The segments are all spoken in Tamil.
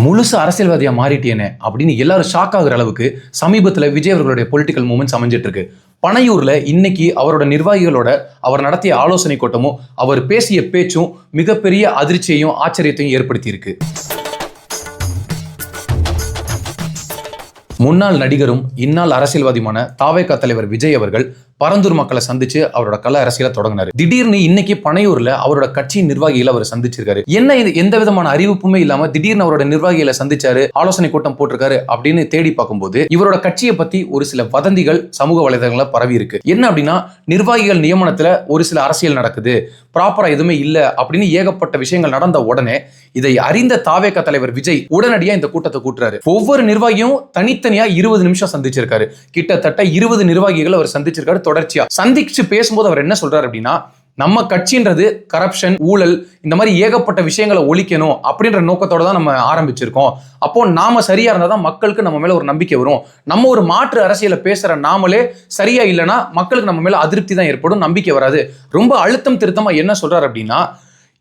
முழுசு அரசியல்வாதியாக மாறிட்டேனே அப்படின்னு எல்லாரும் ஷாக் ஆகுற அளவுக்கு சமீபத்தில் விஜய் அவர்களுடைய பொலிட்டிக்கல் மூமெண்ட்ஸ் அமைஞ்சிட்டு இருக்கு. பனையூரில் இன்னைக்கு அவரோட நிர்வாகிகளோட அவர் நடத்திய ஆலோசனை கூட்டமும் அவர் பேசிய பேச்சும் மிகப்பெரிய அதிர்ச்சியையும் ஆச்சரியத்தையும் ஏற்படுத்தியிருக்கு. முன்னாள் நடிகரும் இந்நாள் அரசியல்வாதியுமான தாவேகா தலைவர் விஜய் அவர்கள் பரந்தூர் மக்களை சந்திச்சு அவரோட கல அரசியலை தொடங்கினாரு. திடீர்னு இன்னைக்கு பனையூர்ல அவரோட கட்சியின் நிர்வாகிகளை அவர் சந்திச்சிருக்காரு. என்ன இது? எந்த விதமான அறிவிப்புமே இல்லாம திடீர்னு அவரோட நிர்வாகிகளை சந்திச்சாரு ஆலோசனை கூட்டம் போட்டிருக்காரு அப்படின்னு தேடி பார்க்கும்போது இவரோட கட்சியை பத்தி ஒரு சில வதந்திகள் சமூக வலைதளங்கள பரவி இருக்கு. என்ன அப்படின்னா நிர்வாகிகள் நியமனத்துல ஒரு சில அரசியல் நடக்குது ப்ராப்பரா எதுவுமே இல்ல அப்படின்னு ஏகப்பட்ட விஷயங்கள் நடந்த உடனே இதை அறிந்த தாவேக தலைவர் விஜய் உடனடியா இந்த கூட்டத்தை கூட்டுறாரு. ஒவ்வொரு நிர்வாகியும் தனித்தனியா இருபது நிமிஷம் சந்திச்சிருக்காரு. கிட்டத்தட்ட இருபது நிர்வாகிகள் அவர் சந்திச்சிருக்காரு தொடர்ச்சியா. சந்திச்சு பேசும்போது அவர் என்ன சொல்றாரு அப்படின்னா நம்ம கட்சின்றது கரப்ஷன் ஊழல் இந்த மாதிரி ஏகப்பட்ட விஷயங்களை ஒழிக்கணும் அப்படின்ற நோக்கத்தோட தான் நம்ம ஆரம்பிச்சிருக்கோம். அப்போ நாம சரியா இருந்தா தான் மக்களுக்கு நம்ம மேல ஒரு நம்பிக்கை வரும். நம்ம ஒரு மாற்று அரசியலை பேசுற நாமளே சரியா இல்லைன்னா மக்களுக்கு நம்ம மேல அதிருப்தி தான் ஏற்படும் நம்பிக்கை வராது. ரொம்ப அழுத்தம் திருத்தமா என்ன சொல்றாரு அப்படின்னா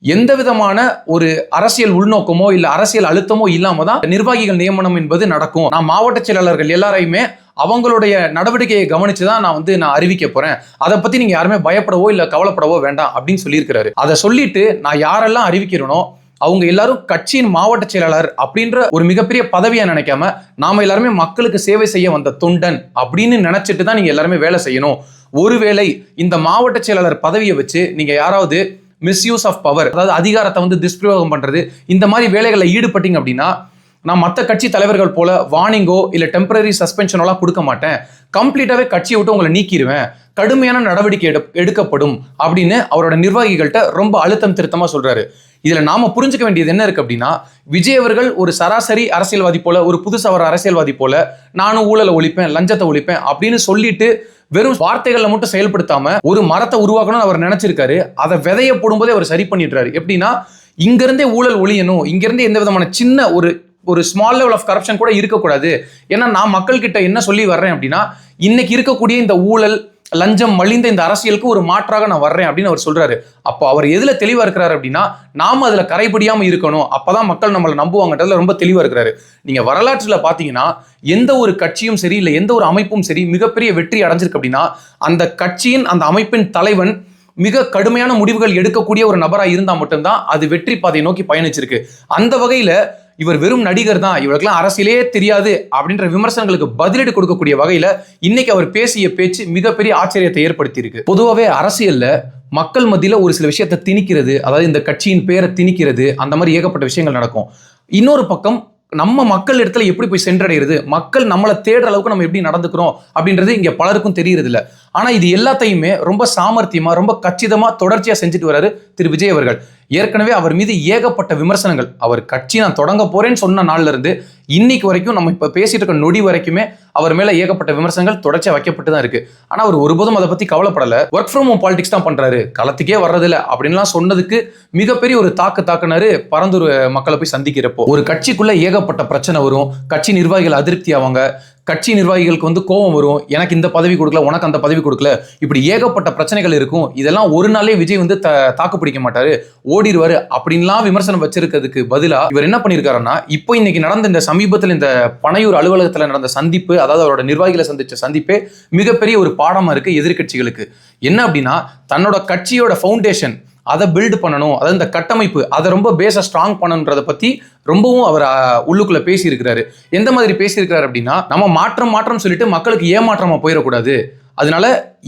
எந்த விதமான ஒரு அரசியல் உள்நோக்கமோ இல்ல அரசியல் அழுத்தமோ இல்லாம தான் நிர்வாகிகள் நியமனம் என்பது நடக்கும். நான் மாவட்ட செயலாளர்கள் எல்லாரையுமே அவங்களுடைய நடவடிக்கையை கவனிச்சு தான் நான் வந்து நான் அறிவிக்க போறேன். அதை பத்தி நீங்க யாருமே பயப்படவோ இல்ல கவலைப்படவோ வேண்டாம் அப்படின்னு சொல்லியிருக்கிறாரு. அதை சொல்லிட்டு நான் யாரெல்லாம் அறிவிக்கிறேனோ அவங்க எல்லாரும் கட்சியின் மாவட்ட செயலாளர் அப்படின்ற ஒரு மிகப்பெரிய பதவியை நினைக்காம நாம எல்லாருமே மக்களுக்கு சேவை செய்ய வந்த தொண்டன் அப்படின்னு நினைச்சிட்டு தான் நீங்க எல்லாருமே வேலை செய்யணும். ஒருவேளை இந்த மாவட்ட செயலாளர் பதவியை வச்சு நீங்க யாராவது மிஸ்யூஸ் ஆஃப் பவர் அதாவது அதிகாரத்தை வந்து துஷ்பிரயோகம் பண்ணுறது இந்த மாதிரி வேலைகளில் ஈடுபட்டீங்க அப்படின்னா நான் மற்ற கட்சி தலைவர்கள் போல வார்னிங்கோ இல்லை டெம்பரரி சஸ்பென்ஷனோலாம் கொடுக்க மாட்டேன். கம்ப்ளீட்டாகவே கட்சியை விட்டு உங்களை நீக்கிடுவேன் கடுமையான நடவடிக்கை எடு எடுக்கப்படும் அப்படின்னு அவரோட நிர்வாகிகள்கிட்ட ரொம்ப அழுத்தம் திருத்தமாக சொல்கிறாரு இதில் நாம் புரிஞ்சுக்க வேண்டியது என்ன இருக்குது அப்படின்னா விஜய் அவர்கள் ஒரு சராசரி அரசியல்வாதி போல ஒரு புதுசாக ஒரு அரசியல்வாதி போல நானும் ஊழலை ஒழிப்பேன் லஞ்சத்தை ஒழிப்பேன் அப்படின்னு சொல்லிட்டு வெறும் வார்த்தைகளை மட்டும் செயல்படுத்தாம ஒரு மரத்தை உருவாக்கணும்னு அவர் நினைச்சிருக்காரு. அதை விதைய போடும்போதே அவர் சரி பண்ணிடுறாரு. எப்படின்னா இங்கிருந்தே ஊழல் ஒழியணும். இங்கிருந்தே எந்த விதமான சின்ன ஒரு ஒரு ஸ்மால் லெவல் ஆஃப் கரப்ஷன் கூட இருக்கக்கூடாது. ஏன்னா நான் மக்கள்கிட்ட என்ன சொல்லி வர்றேன் அப்படின்னா இன்னைக்கு இருக்கக்கூடிய இந்த ஊழல் லஞ்சம் மலிந்த இந்த அரசியலுக்கு ஒரு மாற்றாக நான் வர்றேன் அப்படின்னு அவர் சொல்றாரு. அப்போ அவர் எதுல தெளிவா இருக்கிறாரு அப்படின்னா நாம அதுல கரைபிடியாம இருக்கணும். அப்பதான் மக்கள் நம்மளை நம்புவாங்கன்றதுல ரொம்ப தெளிவா இருக்கிறாரு. நீங்க வரலாற்றுல பாத்தீங்கன்னா எந்த ஒரு கட்சியும் சரி இல்லை எந்த ஒரு அமைப்பும் சரி மிகப்பெரிய வெற்றி அடைஞ்சிருக்கு அப்படின்னா அந்த கட்சியின் அந்த அமைப்பின் தலைவன் மிக கடுமையான முடிவுகள் எடுக்கக்கூடிய ஒரு நபராக இருந்தால் மட்டும்தான் அது வெற்றி பாதையை நோக்கி பயணிச்சிருக்கு. அந்த வகையில் இவர் வெறும் நடிகர் தான் இவருக்கெல்லாம் அரசியலே தெரியாது அப்படின்ற விமர்சனங்களுக்கு பதிலடி கொடுக்கக்கூடிய வகையில இன்னைக்கு அவர் பேசிய பேச்சு மிகப்பெரிய ஆச்சரியத்தை ஏற்படுத்தியிருக்கு. பொதுவாகவே அரசியல்ல மக்கள் மத்தியில ஒரு சில விஷயத்தை திணிக்கிறது அதாவது இந்த கட்சியின் பேரை திணிக்கிறது அந்த மாதிரி ஏகப்பட்ட விஷயங்கள் நடக்கும். இன்னொரு பக்கம் நம்ம மக்கள் இடத்துல எப்படி போய் சென்றடைகிறது? மக்கள் நம்மளை தேடுற அளவுக்கு நம்ம எப்படி நடந்துக்கிறோம் அப்படின்றது இங்க பலருக்கும் தெரியறது இல்லை ஆனா இது எல்லாத்தையுமே ரொம்ப சாமர்த்தியமா ரொம்ப கச்சிதமாக தொடர்ச்சியாக செஞ்சுட்டு வராரு திரு விஜய் அவர்கள். ஏற்கனவே அவர் மீது ஏகப்பட்ட விமர்சனங்கள். அவர் கட்சி நான் தொடங்க போறேன்னு சொன்ன நாள்ல இருந்து இன்னைக்கு வரைக்கும் நம்ம இப்போ பேசிட்டு இருக்க நொடி வரைக்குமே அவர் மேலே ஏகப்பட்ட விமர்சனங்கள் தொடர்ச்சியாக வைக்கப்பட்டு தான் இருக்கு. ஆனால் அவர் ஒருபோதும் அதை பற்றி கவலைப்படலை. ஒர்க் ஃப்ரம் ஹோம் பாலிடிக்ஸ் தான் பண்ணுறாரு களத்துக்கே வர்றதில்ல. அப்படின்லாம் சொன்னதுக்கு மிகப்பெரிய ஒரு தாக்கு தாக்குனாரு பரந்தூர் மக்களை போய் சந்திக்கிறப்போ. ஒரு கட்சிக்குள்ளே ஏகப்பட்ட பிரச்சனை வரும். கட்சி நிர்வாகிகள் அதிருப்தி ஆவாங்க. கட்சி நிர்வாகிகளுக்கு வந்து கோபம் வரும். எனக்கு இந்த பதவி கொடுக்கல உனக்கு அந்த பதவி கொடுக்கல. இப்படி ஏகப்பட்ட பிரச்சனைகள் இருக்கும். இதெல்லாம் ஒரு நாளே விஜய் வந்து த தாக்கு பிடிக்க மாட்டாரு. ஓடிடுவாரு அப்படின்லாம் விமர்சனம் வச்சிருக்கிறதுக்கு பதிலாக இவர் என்ன பண்ணியிருக்காருன்னா இப்போ இன்னைக்கு நடந்த இந்த சமீபத்தில் இந்த பனையூர் அலுவலகத்தில் நடந்த சந்திப்பு அதாவது அவரோட நிர்வாகிகளை சந்தித்த சந்திப்பே மிகப்பெரிய ஒரு பாடமாக இருக்குது எதிர்க்கட்சிகளுக்கு. என்ன அப்படின்னா தன்னோட கட்சியோட ஃபவுண்டேஷன் அதை பில்டு பண்ணணும் அதாவது இந்த கட்டமைப்பு அதை ரொம்ப பேஸை ஸ்ட்ராங் பண்ணணுன்றதை பற்றி ரொம்பவும் அவர் உள்ளுக்குள்ளே பேசியிருக்கிறாரு. எந்த மாதிரி பேசியிருக்கிறாரு அப்படின்னா நம்ம மாற்றம் மாற்றம் சொல்லிட்டு மக்களுக்கு ஏமாற்றமாக போயிடக்கூடாது. அதனால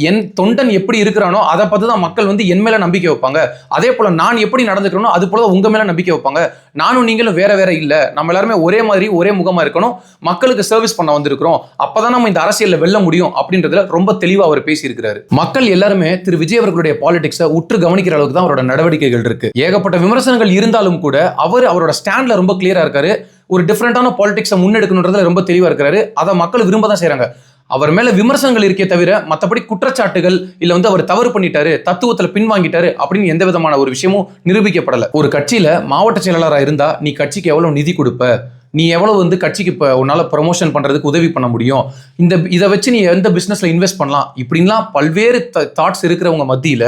என் தொண்டன் எப்படி இருக்கிறானோ அதை பார்த்து தான் மக்கள் வந்து என் மேல நம்பிக்கை வைப்பாங்க. அதே போல நான் எப்படி நடந்துக்கிறனோ அது போல உங்க மேல நம்பிக்கை வைப்பாங்க. நானும் நீங்களும் வேற வேற இல்லை. நம்ம எல்லாருமே ஒரே மாதிரி ஒரே முகமா இருக்கணும். மக்களுக்கு சர்வீஸ் பண்ண வந்திருக்கிறோம். அப்பதான் நம்ம இந்த அரசியல்ல வெல்ல முடியும் அப்படின்றதுல ரொம்ப தெளிவா அவர் பேசியிருக்கிறாரு. மக்கள் எல்லாருமே திரு விஜய் அவர்களுடைய பாலிடிக்ஸை உற்று கவனிக்கிற அளவுக்கு தான் அவரோட நடவடிக்கைகள் இருக்கு. ஏகப்பட்ட விமர்சனங்கள் இருந்தாலும் கூட அவர் அவரோட ஸ்டாண்ட்ல ரொம்ப கிளியரா இருக்காரு. ஒரு டிஃப்ரெண்டான பாலிடிக்ஸை முன்னெடுக்கணுன்றதுல ரொம்ப தெளிவா இருக்கிறாரு அதை மக்கள் விரும்ப தான் செய்கிறாங்க அவர் மேல விமர்சனங்கள் இருக்கே தவிர மற்றபடி குற்றச்சாட்டுகள் இல்ல வந்து அவர் தவறு பண்ணிட்டாரு தத்துவத்துல பின்வாங்கிட்டாரு அப்படின்னு எந்த விதமான ஒரு விஷயமும் நிரூபிக்கப்படல. ஒரு கட்சியில மாவட்ட செயலாளரா இருந்தா நீ கட்சிக்கு எவ்வளவு நிதி கொடுப்ப? நீ எவ்வளவு வந்து கட்சிக்கு இப்போ உன்னால ப்ரொமோஷன் பண்றதுக்கு உதவி பண்ண முடியும்? இந்த இதை வச்சு நீ எந்த பிசினஸ்ல இன்வெஸ்ட் பண்ணலாம்? இப்படின்லாம் பல்வேறு தாட்ஸ் இருக்கிறவங்க மத்தியில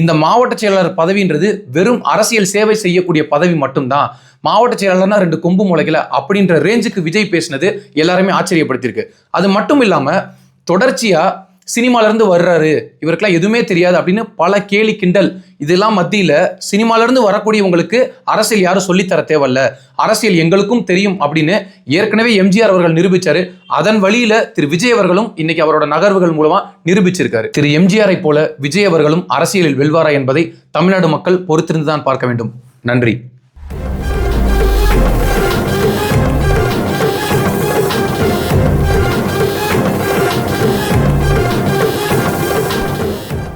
இந்த மாவட்ட செயலாளர் பதவின்றது வெறும் அரசியல் சேவை செய்யக்கூடிய பதவி மட்டும்தான். மாவட்ட செயலாளர்னா ரெண்டு கொம்பு முளைக்கல அப்படின்ற ரேஞ்சுக்கு விஜய் பேசினது எல்லாருமே ஆச்சரியப்படுத்தியிருக்கு. அது மட்டும் இல்லாமல் தொடர்ச்சியாக சினிமாலேருந்து வர்றாரு. இவருக்கெல்லாம் எதுவுமே தெரியாது அப்படின்னு பல கேலி கிண்டல். இதெல்லாம் மத்தியில் சினிமாலேருந்து வரக்கூடியவங்களுக்கு அரசியல் யாரும் சொல்லித்தர தேவையில்ல. அரசியல் எங்களுக்கும் தெரியும் அப்படின்னு ஏற்கனவே எம்ஜிஆர் அவர்கள் நிரூபித்தார் அதன் வழியில் திரு விஜய் அவர்களும் இன்னைக்கு அவரோட நகர்வுகள் மூலமாக நிரூபிச்சிருக்காரு. திரு எம்ஜிஆரை போல விஜய் அவர்களும் அரசியலில் வெல்வாரா என்பதை தமிழ்நாடு மக்கள் பொறுத்திருந்து தான் பார்க்க வேண்டும். நன்றி.